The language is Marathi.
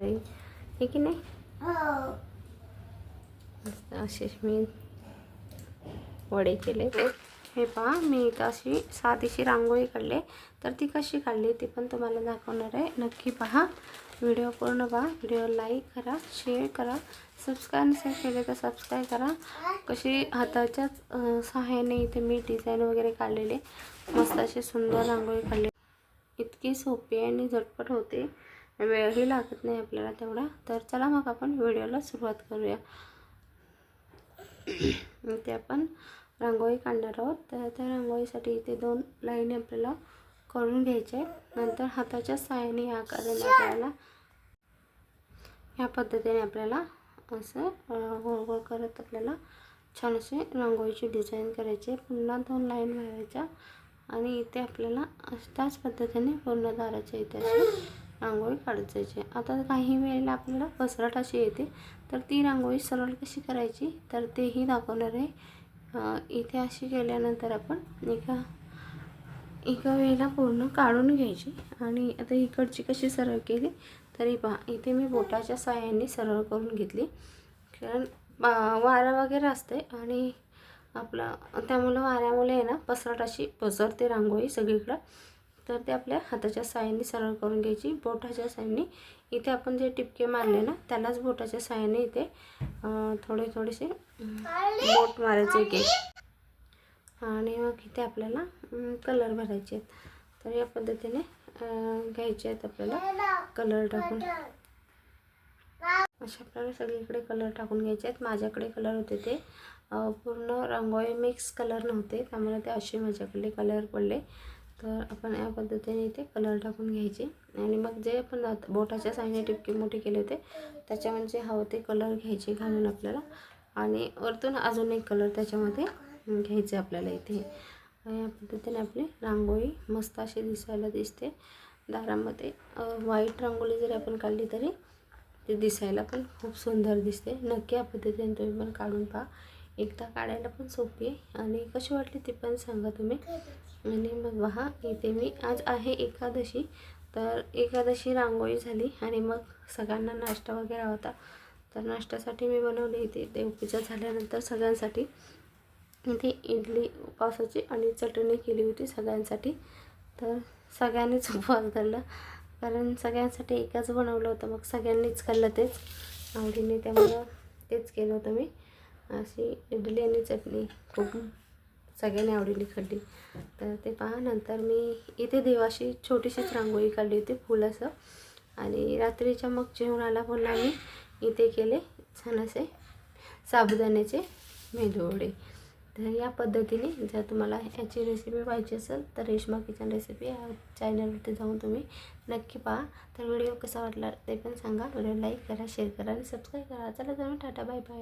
हे की नाही? मस्त मी वडे केले. हे पहा मी इथं अशी साधीशी रांगोळी काढले. तर ती कशी काढली ती पण तुम्हाला दाखवणार आहे. नक्की पहा. व्हिडिओ पूर्ण पहा. व्हिडिओ लाईक करा शेअर करा. सबस्क्राईब नसेल केले तर सबस्क्राईब करा. कशी हाताच्याच सहाय्याने इथे मी डिझाईन वगैरे काढलेले. मस्त अशी सुंदर रांगोळी काढली. इतकी सोपी आणि झटपट होते. वेळही लागत नाही आपल्याला तेवढा. तर चला मग आपण व्हिडिओला सुरुवात करूया. इथे आपण रांगोळी काढणार आहोत. तर त्या रांगोळीसाठी इथे दोन लाईन आपल्याला करून घ्यायच्या नंतर हाताच्या साहाय्याने या आकाराने आपल्याला ह्या पद्धतीने आपल्याला असं गोळगोळ करत आपल्याला छान असे रांगोळीची डिझाईन करायची. आहे पुन्हा दोन लाईन मारायच्या आणि इथे आपल्याला त्याच पद्धतीने पूर्ण दाराच्या इथे रांगोळी काढत जायची आता काही वेळेला आपल्याला पसरट अशी येते. तर ती रांगोळी सरळ कशी करायची? तर तेही दाखवणार आहे. इथे अशी केल्यानंतर आपण एका एका वेळेला पूर्ण काढून घ्यायची. आणि आता इकडची कशी सरळ केली? तरी पहा इथे मी बोटाच्या साह्याने सरळ करून घेतली. कारण वारा वगैरे असते आणि आपलं त्यामुळं वाऱ्यामुळे आहे ना पसरट अशी पसरते रांगोळी सगळीकडं. तर ते आपल्या हाताच्या साह्याने सरळ करून घ्यायची. बोटाच्या साह्याने. इथे आपण जे टिपके मारले ना त्यालाच बोटाच्या साह्याने इथे थोडे थोडेसे बोट मारायचे एक आणि मग इथे आपल्याला कलर भरायचे आहेत. तर या पद्धतीने घ्यायचे आहेत आपल्याला कलर टाकून. अशा प्रकारे सगळीकडे कलर टाकून घ्यायचे आहेत. माझ्याकडे कलर होते ते पूर्ण रांगोळी मिक्स कलर नव्हते. त्यामुळे ते असे माझ्याकडे कलर पडले. तर आपण या पद्धतीने इथे कलर टाकून घ्यायचे. आणि मग जे आपण बोटाच्या साईने टिपके मोठे केले होते त्याच्यामध्ये जे हवं ते कलर घ्यायचे घालून आपल्याला. आणि वरतून अजून एक कलर त्याच्यामध्ये घ्यायचे आपल्याला इथे. या पद्धतीने आपली रांगोळी मस्त अशी दिसायला दिसते. दारामध्ये व्हाईट रांगोळी जरी आपण काढली तरी ते दिसायला पण खूप सुंदर दिसते. नक्की या पद्धतीने तुम्ही पण काढून पहा. एकदा काढायला पण सोपी आहे. आणि कशी वाटली ती पण सांगा तुम्ही. आणि मग पहा इथे मी आज आहे एकादशी. तर एकादशी रांगोळी झाली आणि मग सगळ्यांना नाश्ता वगैरे होता. तर नाश्त्यासाठी मी बनवली इथे देवपूजा झाल्यानंतर सगळ्यांसाठी. इथे इडली पावसाची आणि चटणी केली होती सगळ्यांसाठी. तर सगळ्यांनीच उपवास धरला. कारण सगळ्यांसाठी एकाच बनवलं होतं. मग सगळ्यांनीच खाल्लं तेच. आवडीने त्यामुळं तेच केलं होतं मी. अशी इडली आणि चटणी खूप सगळ्यांनी आवडीने काढली तर ते पहा नंतर मी इथे देवाशी छोटीशीच रांगोळी काढली होती फुल असं आणि रात्रीच्या मग जेवणाला पुन्हा मी इथे केले छान असे साबुदाण्याचे मेदूवडे. तर या पद्धतीने जर तुम्हाला याची रेसिपी पाहिजे असेल तर रेशमा किचन रेसिपी या चॅनलवरती जाऊन तुम्ही नक्की पहा. तर व्हिडिओ कसा वाटला ते पण सांगा. व्हिडिओ लाईक करा शेअर करा आणि सबस्क्राईब करा. चला तुम्ही टाटा बाय बाय